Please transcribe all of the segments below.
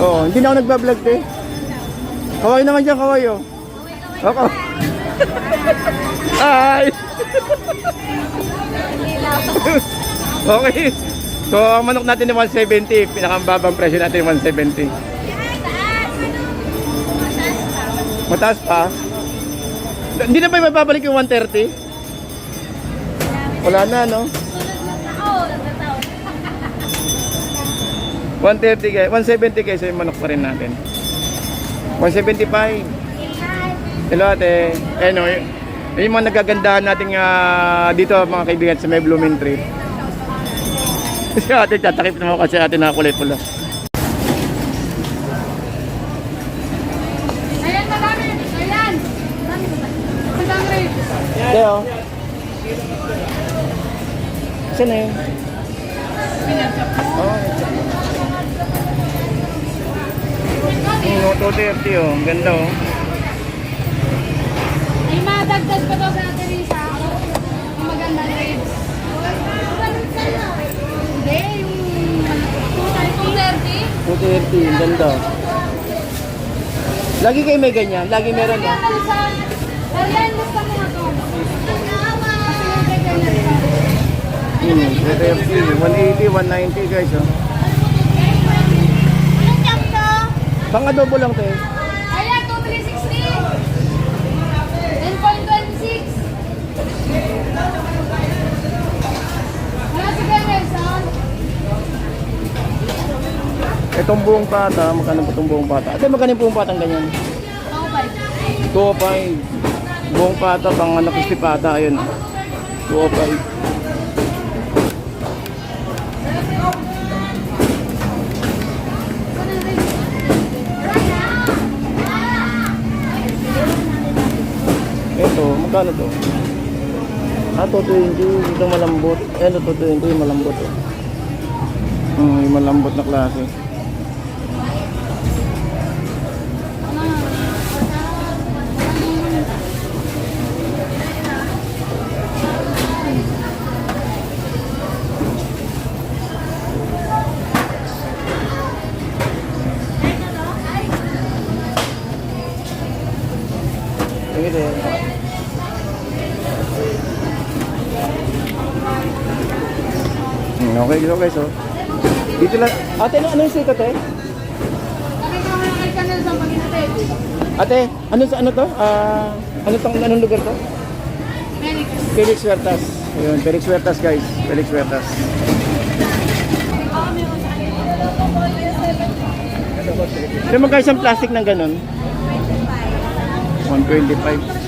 Oo, hindi na ako nagbablog te. Kaway naman dyan, kaway oh. Ako. Hi! okay. So, ang manok natin ay 170. Pinakambabang presyo natin 170. Mataas pa? Hindi na ba mababalik yung 130? Wala na, no? 130 kay 170 kaysa yung manok pa rin natin. 175. Hello ate. Eh no, y- yung mga nagagandahan nating ah, dito mga kaibigan sa may blooming tree. Si ate tatakip naman kasi ate na kulay pula. Ayan, madami. Ayan. Madami rin. Leo. Saan na yun? Oh, yung 230 oh. Ang ganda oh. May madagdag pa daw sa atin Risa. Ang maganda ribs. Hindi, yung 230. 230, ang ganda. Lagi kayo may ganyan? Lagi meron oh. kalisan. Arian, gusto mo nga to. Hmm, 230, 180, 190 guys oh. Anong jump to? Pang adobo lang te. Ayan, 2363. 10.26. Wala si. Itong buong pata, magkano po itong buong pata? Ate, magkano yung buong patang ganyan? Ako ba? 205. Buong pata, pang anak pata, ayun. 205. Ito, magkano to? Ah, 220. Ito malambot. Eh, ito 220, yung malambot. Eh. Hmm, yung malambot na klase. Okay, so. Dito lang. Ate, ano, ano yung pag inatid. Ate, ano sa ano to? Ah, ano tong anong lugar to? Felix. Huertas. Ayun, Felix Huertas guys. Felix Huertas. Ano magkano isang plastic ng ganun? 125.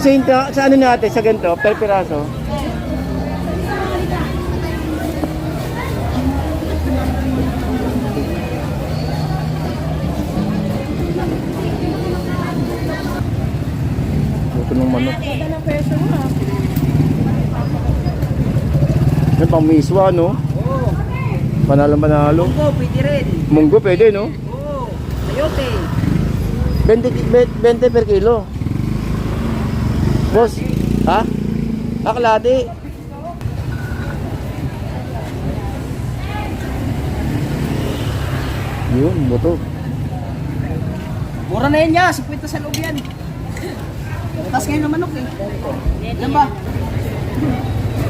Sa, hinta- sa ano natin, sa ganito, per piraso? Buto ng manok. Ganda ng peso mo ah. Yan pang miswa, no? Oo. Panalo manalo. Munggo, pwede rin. Munggo, pwede, no? Oo. Sayote. 20, ki- 20 per kilo. Boss, ha? Aklati. Yun, buto. Mura na yan niya. 50 sa loob yan. Tapos ngayon ng manok eh. Yan ba?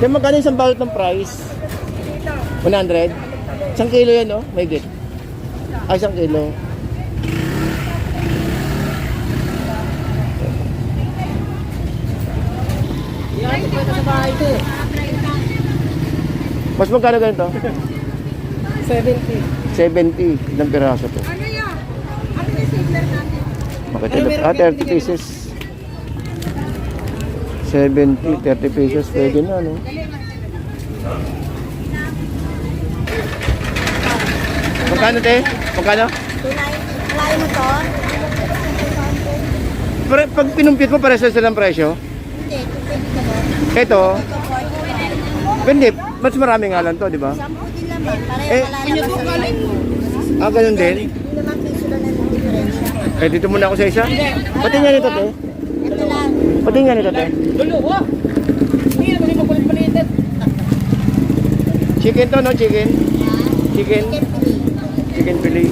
Yan magkano isang balot ng price? 100? Isang kilo yan, no? May git. Ay, isang kilo. Yan, 50 sa bahay ito eh. Mas magkano ganito? 70. 70. Ilang piraso to? Ano yan? Ano yung sigler natin? Makita ah, 30 pieces. 70, 30 pesos. Pwede na, no? Magkano, te? Magkano? Kulay mo to? Pag pinumpit mo, pares na silang presyo? Hindi, pwede ka ba? Ito, hindi. Mas marami nga lang to, di ba? Sampo din naman. Pareho Eh, eh. Ah, ganun din? Hindi naman piso lang ang. Eh, dito muna ako sa isa. Pati nga nito, te. Ito lang. Pati nga nito, te. Yung. Chicken to, no? Chicken. Chicken. Chicken fillet.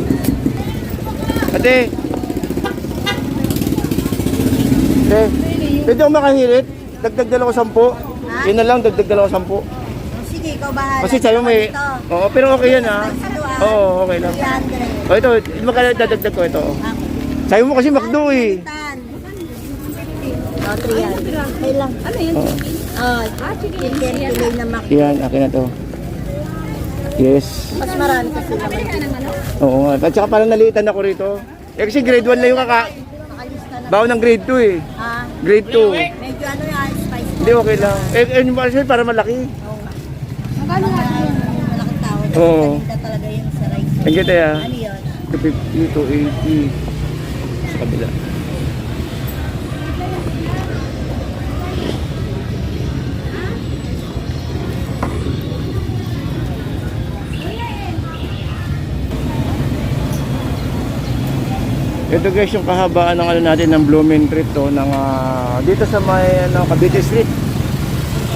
Ate. Te. Pwede makahirit? Dagdag dalawa sampu. Yun na lang, dagdag dalawa sampu. Sige, ikaw bahala. Kasi sa'yo may... Oo, pero okay yan ha. Oo, okay lang. 300. O ito, magkano dadagdag ko ito? Sa'yo mo kasi McDo eh. Oh, 300. Okay lang. Ano yun? Oo. Oh, chicken fillet na mak. Yan, akin na to. Yes. Mas marami kasi naman. Oo nga. At saka parang naliitan ako rito. Eh kasi grade 1 lang yung kaka... Bawo ng grade 2 eh. Ha? Grade 2. Medyo ano yan. Hindi, okay lang. Eh, eh yung para para malaki. Magkano nga yun? Malaking tao. Oo. Maganda talaga yun sa rice. Thank you, Taya. Ano yun? 250 to 80. Sa kabila. Ito guys yung kahabaan ng ano natin ng Blooming Street to ng ah, dito sa may ano Cavite Street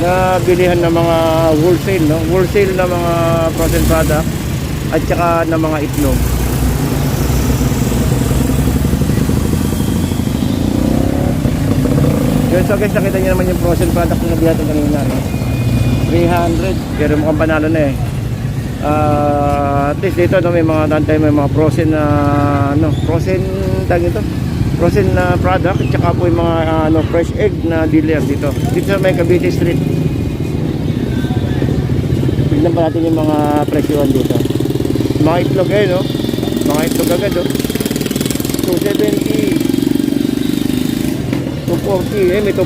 na bilihan ng mga wholesale no wholesale na mga frozen product at saka ng mga itlog Yun, so guys, nakita niyo naman yung frozen product na nabihan natin kanina, no? 300, pero mukhang panalo na eh. Ah, at least dito, no, may mga tantay, may mga frozen na, ano, frozen, tag ito, frozen na product, at po yung mga, ah, ano, fresh egg na dealer dito. Dito sa may Cavite Street. Tignan pa natin yung mga presyohan dito. Mga itlog eh, no? Mga itlog agad, oh. 270. 240 eh, may 240